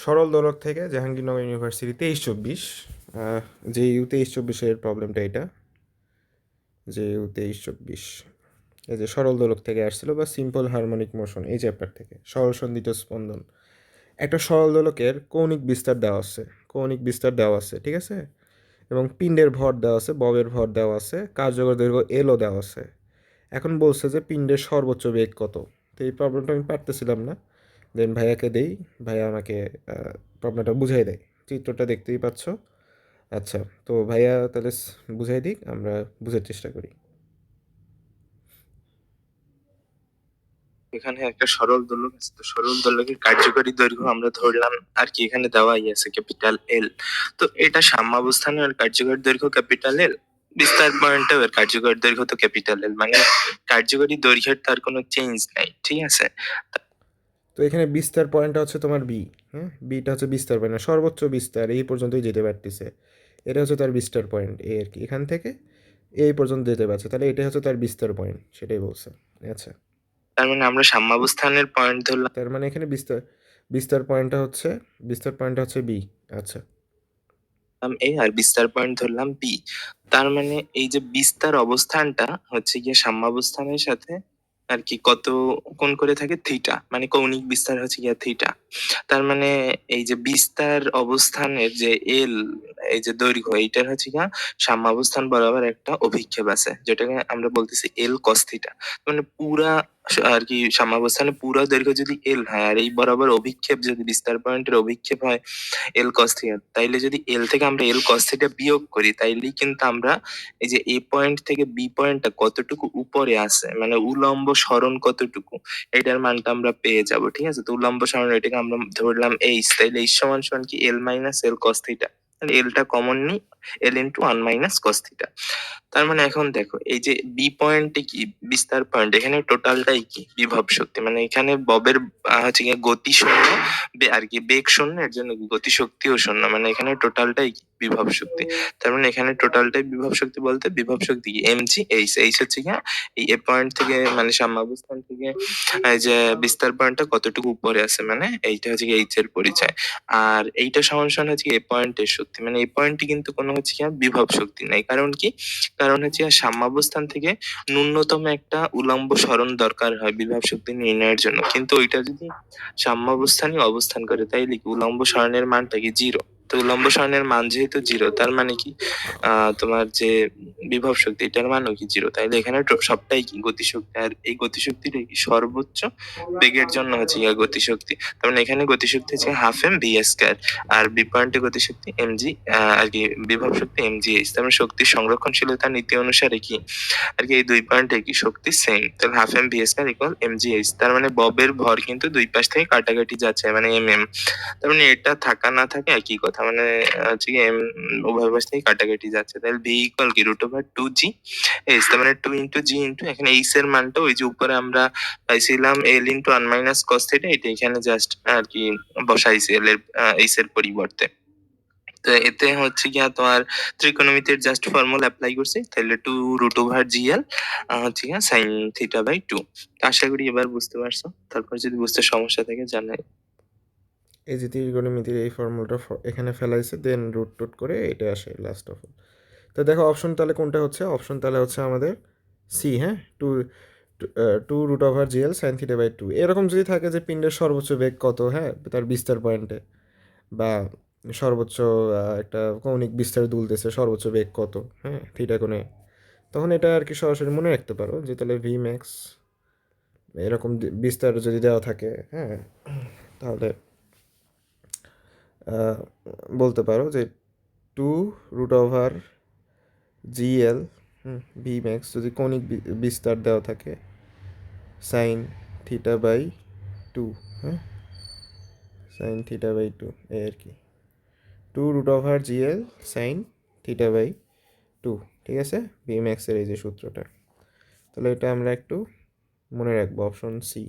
সরল দোলক থেকে জাহাঙ্গীরনগর ইউনিভার্সিটি তেইশ চব্বিশ যে ইউ তেইশ চব্বিশের প্রবলেমটা এটা। যে ইউ তেইশ চব্বিশ, এই যে সরল দোলক থেকে আসছিল বা সিম্পল হারমোনিক মোশন এই চ্যাপ্টার থেকে, সরল সন্ধিত স্পন্দন। একটা সরল দোলকের কৌণিক বিস্তার দেওয়া আছে, কৌণিক বিস্তার দেওয়া আছে, ঠিক আছে? এবং পিণ্ডের ভর দেওয়া আছে, ববের ভর দেওয়া আছে, কার্যকর দৈর্ঘ্য এলও দেওয়া আছে। এখন বলছে যে পিণ্ডের সর্বোচ্চ বেগ কত? তো এই প্রবলেমটা আমি পারতেছিলাম না। দেন ভাইয়াকে দেই? ভাইয়া আমাকে প্রবলেমটা বুঝাই দেয়। চিত্রটা দেখতেই পাচ্ছ। আচ্ছা তো ভাইয়া তাহলে বুঝাই দিক, আমরা বুঝার চেষ্টা করি। এখানে একটা সরল দোলক আছে। তো সরল দোলকের কার্যকরী দৈর্ঘ্য আমরা ধরলাম, আর কি এখানে দেওয়াই আছে, ক্যাপিটাল এল তো এটা সাম্যাবস্থানে আর কার্যকরী দৈর্ঘ্য ক্যাপিটাল এল বিস্তার পয়েন্টেও এর কার্যকরী দৈর্ঘ্য তো ক্যাপিটাল এল মানে কার্যকরী দৈর্ঘ্যের তার কোনো চেঞ্জ নাই, ঠিক আছে? তো এখানে বিস্তার পয়েন্টটা হচ্ছে তোমার বি হ্যাঁ বিটা হচ্ছে বিস্তার পয়েন্ট সর্বোচ্চ বিস্তার এই পর্যন্তই যেতে পারতেছে। এটা হচ্ছে তার বিস্তার পয়েন্ট এ আর কি এখান থেকে এই পর্যন্ত যেতে পারছে। তাহলে এটা হচ্ছে তার বিস্তার পয়েন্ট সেটাই বলছে আচ্ছা। তার মানে আমরা সাম্যাবস্থানের পয়েন্ট ধরলাম। তার মানে এখানে বিস্তার বিস্তার পয়েন্টটা হচ্ছে বিস্তার পয়েন্টটা হচ্ছে বি আচ্ছা। এ আর বিস্তার পয়েন্ট ধরলাম বি তার মানে এই যে বিস্তার অবস্থানটা হচ্ছে গিয়ে সাম্যাবস্থানের সাথে আর কি কত কোন করে থাকে? থিটা মানে কৌণিক বিস্তার হচ্ছে গিয়া থিটা তার মানে এই যে বিস্তার অবস্থানের যে এল এই যে দৈর্ঘ্য, এইটার হচ্ছে গিয়া সাম্যাবস্থান বরাবর একটা অভিক্ষেপ আছে, যেটাকে আমরা বলতেছি এল কস থিটা মানে পুরা আর কি সাম্যাবস্থানে পুরা দৈর্ঘ্য যদি এল হয়, আর এই বরাবর অভিক্ষেপ যদি বিস্তার পয়েন্টের অভিক্ষেপ হয় এল কস তাইলে যদি এল থেকে আমরা এল কস থিটা বিয়োগ করি তাইলে কিন্তু আমরা এই যে এ পয়েন্ট থেকে বি পয়েন্টটা কতটুকু উপরে আছে মানে উলম্ব সরণ কতটুকু, এটার মানটা আমরা পেয়ে যাব, ঠিক আছে? তো উলম্ব সরণ এটাকে আমরা ধরলাম এইচ তাইলে এইচ সমান সমান কি L minus L cos theta তাহলে এলটা কমন নেই L two one minus cos theta তার মানে এখন দেখো, এই যে বি পয়েন্টে কি, বিস্তার পয়েন্ট এখানে টোটালটাই কি? বিভব শক্তি। মানে এখানে ববের হচ্ছে গিয়ে গতি শূন্য আর কি বেগ শূন্য, এর জন্য গতি শক্তিও শূন্য। মানে এখানে টোটালটাই বিভব শক্তি। তার মানে এখানে টোটালটাই বিভব শক্তি বলতে বিভব শক্তি কি? এম জি এইচ এইচ হচ্ছে গিয়ে এই এ পয়েন্ট থেকে মানে সাম্যাবস্থান থেকে, এই যে বিস্তার পয়েন্টটা কতটুকু উপরে আছে? মানে এইটা হচ্ছে এইচ এর পরিচয়। আর এইটা সমান সমান হচ্ছে এ পয়েন্টের শক্তি। মানে এই পয়েন্টটি কিন্তু কোনো হচ্ছে কি বিভব শক্তি নাই। কারণ কি? কারণ হচ্ছে গিয়ে সাম্যাবস্থান থেকে ন্যূনতম একটা উলম্ব সরণ দরকার হয় বিভব শক্তি নির্ণয়ের জন্য। কিন্তু ওইটা যদি সাম্যাবস্থানই অবস্থান করে তাইলে কি উলম্ব সরণের মানটা কি? জিরো। তো উলম্ব সরণের মান যেহেতু জিরো তার মানে কি? তোমার যে বিভব শক্তি, এটার মানও কি জিরো তাইলে এখানে সবটাই কি গতিশক্তি? আর এই গতিশক্তিটা কি সর্বোচ্চ বেগের জন্য হচ্ছে গিয়ে গতিশক্তি। তার মানে এখানে গতিশক্তি হচ্ছে হাফ এম ভি স্কয়ার আর বি পয়েন্টে গতিশক্তি এম জি আর কি বিভব শক্তি এম জি এইচ তার মানে শক্তির সংরক্ষণশীলতা নীতি অনুসারে কি? আর কি এই দুই পয়েন্টে কি শক্তি সেম তাহলে half M V square equal M G H তার মানে ববের ভর কিন্তু দুই পাশ থেকে কাটাকাটি যাচ্ছে মানে এম এম তার মানে এটা থাকা না থাকে একই কথা। মানে হচ্ছে কি এম উভয় পাশ থেকে কাটাকাটি যাচ্ছে। তাহলে ভি ইকুয়াল কি? Root over two G H তার মানে টু ইন্টু জি ইন্টু এখানে এইচ এর মানটা ওই যে উপরে আমরা পাইছিলাম L into one minus cos theta এটা এখানে জাস্ট আর কি বসাইছি এল এর এইচ এর পরিবর্তে। তো এতে হচ্ছে গিয়া তোমার ত্রিকোণমিতির জাস্ট ফর্মুলা অ্যাপ্লাই করছি, তাহলে টু রুট ওভার জিএল হচ্ছে গিয়া সাইন থিটা বাই টু আশা করি এবার বুঝতে পারছ। তারপর যদি বুঝতে সমস্যা থাকে জানাই। এই যে ত্রিকোণমিতির এই ফর্মুলাটা এখানে ফেলাইছে দেন রুট টুট করে এটা আসে লাস্ট অফ অল তো দেখো অপশন তাহলে কোনটা হচ্ছে? অপশন তাহলে হচ্ছে আমাদের সি হ্যাঁ? Two two root over GL sine theta by two এরকম যদি থাকে যে পিণ্ডের সর্বোচ্চ বেগ কত হ্যাঁ? তার বিস্তার পয়েন্টে বা সর্বোচ্চ একটা কৌণিক বিস্তার দুলতেছে সর্বোচ্চ বেগ কত হ্যাঁ? থিটা কোণে। তখন এটা আর কি সরাসরি মনে রাখতে পারো যে তাহলে ভি ম্যাক্স এরকম বিস্তার যদি দেওয়া থাকে হ্যাঁ? তাহলে বলতে পারো যে two root over GL V max যদি কৌণিক বিস্তার দেওয়া থাকে সাইন থিটা বাই টু হ্যাঁ? সাইন থিটা বাই টু এই আর কি। Two root over GL sine theta by two ঠিক আছে? ভি ম্যাক্সের এই যে সূত্রটা। তাহলে এটা আমরা একটু মনে রাখব অপশন সি